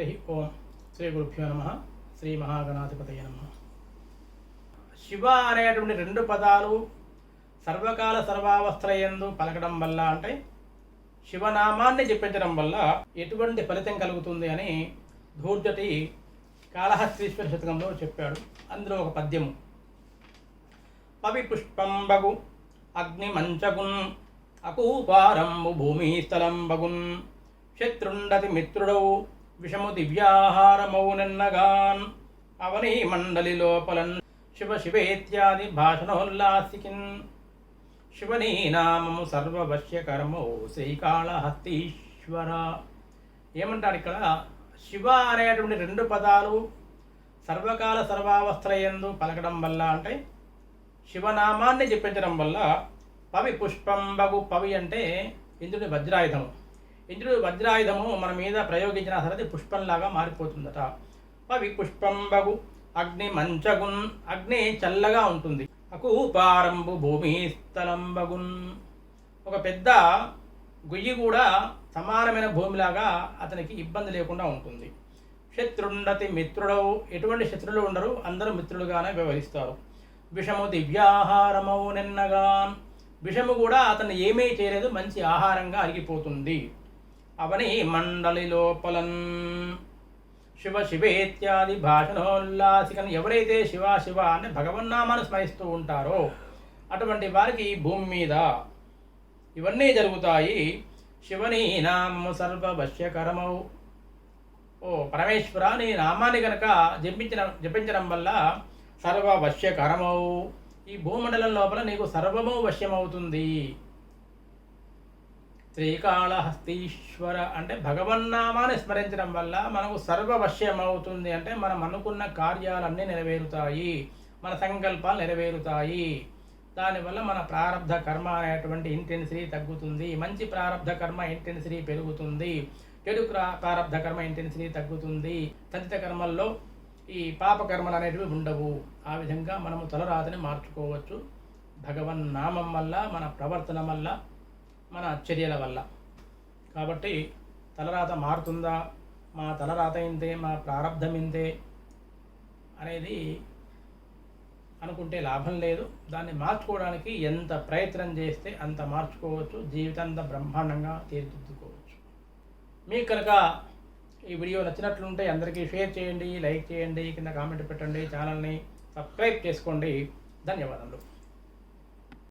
ఓం శ్రీ గురుభ్యో నమ. శ్రీ మహాగణాధిపతయ నమ. శివ అనేటువంటి రెండు పదాలు సర్వకాల సర్వావస్థలయందు పలకడం వల్ల అంటే శివనామాన్ని జపించడం వల్ల ఎటువంటి ఫలితం కలుగుతుంది అని ధూర్జటి కాళహస్తీశ్వర శతకంలో చెప్పాడు. అందులో ఒక పద్యము. పవి పుష్పంబగు అగ్ని మంచగున్ అకూపారంబు భూమి స్థలంబగున్ శత్రుండతి మిత్రుడవు విషము దివ్యాహారమౌనన్నగాన్ అవని మండలి లోపలన్ శివ శివేత్యాది భాషణోల్లాసికిన్ శివనీ నామము సర్వవశ్యకరమో శ్రీకాళహస్తీశ్వర ఏమంటారు ఇక్కడ శివ అనేటువంటి రెండు పదాలు సర్వకాల సర్వావస్థలయందు పలకడం వల్ల అంటే శివనామాన్ని జపించడం వల్ల పవి పుష్పంబగు పవి అంటే ఇంద్రుడి వజ్రాయుధము. ఇంద్రుడు వజ్రాయుధము మన మీద ప్రయోగించిన సరది పుష్పంలాగా మారిపోతుందట. పవి పుష్పంబగు అగ్ని మంచగున్ అగ్ని చల్లగా ఉంటుంది. అకూపారంబు భూమి స్థలంబగున్. ఒక పెద్ద గుయ్యి కూడా సమానమైన భూమిలాగా అతనికి ఇబ్బంది లేకుండా ఉంటుంది. శత్రుండతి మిత్రుడవు ఎటువంటి శత్రులు ఉండరు అందరూ మిత్రులుగానే వ్యవహరిస్తారు. విషము దివ్యాహారమవు నిన్నగా విషము కూడా అతను ఏమీ చేయలేదు మంచి ఆహారంగా అరిగిపోతుంది. అవని మండలి లోపలన్. శివ శివేత్యాది భాషణోల్లాసికను ఎవరైతే శివ శివ అని భగవన్నామాను స్మరిస్తూ ఉంటారో అటువంటి వారికి ఈ భూమి మీద ఇవన్నీ జరుగుతాయి. శివని నామము సర్వవశ్యకరమవు ఓ పరమేశ్వర నీ నామాన్ని కనుక జపించిన జపించడం వల్ల సర్వవశ్యకరమౌ ఈ భూమండలం లోపల నీకు సర్వము వశ్యమవుతుంది. శ్రీకాళహస్తీశ్వర అంటే భగవన్నామాన్ని స్మరించడం వల్ల మనకు సర్వవశ్యమవుతుంది అంటే మనం అనుకున్న కార్యాలన్నీ నెరవేరుతాయి మన సంకల్పాలు నెరవేరుతాయి. దానివల్ల మన ప్రారంధ కర్మ అనేటువంటి ఇంటెన్సిటీ తగ్గుతుంది మంచి ప్రారంధ కర్మ ఇంటెన్సిటీ పెరుగుతుంది చెడు ప్రా- ప్రారంధ కర్మ ఇంటెన్సిటీ తగ్గుతుంది. తదిత కర్మల్లో ఈ పాపకర్మలు అనేటివి ఉండవు. ఆ విధంగా మనము తలరాతని మార్చుకోవచ్చు. భగవన్ నామం వల్ల మన ప్రవర్తన వల్ల మన చర్యల వల్ల. కాబట్టి తలరాత మారుతుందా? మా తలరాత ఇంతే మా ప్రారంధం ఇంతే అనేది అనుకుంటే లాభం లేదు. దాన్ని మార్చుకోవడానికి ఎంత ప్రయత్నం చేస్తే అంత మార్చుకోవచ్చు. జీవితాంత బ్రహ్మాండంగా తీర్చిదిద్దుకోవచ్చు. మీకు కనుక ఈ వీడియో నచ్చినట్లుంటే అందరికీ షేర్ చేయండి లైక్ చేయండి కింద కామెంట్ పెట్టండి ఛానల్ని సబ్స్క్రైబ్ చేసుకోండి. ధన్యవాదములు.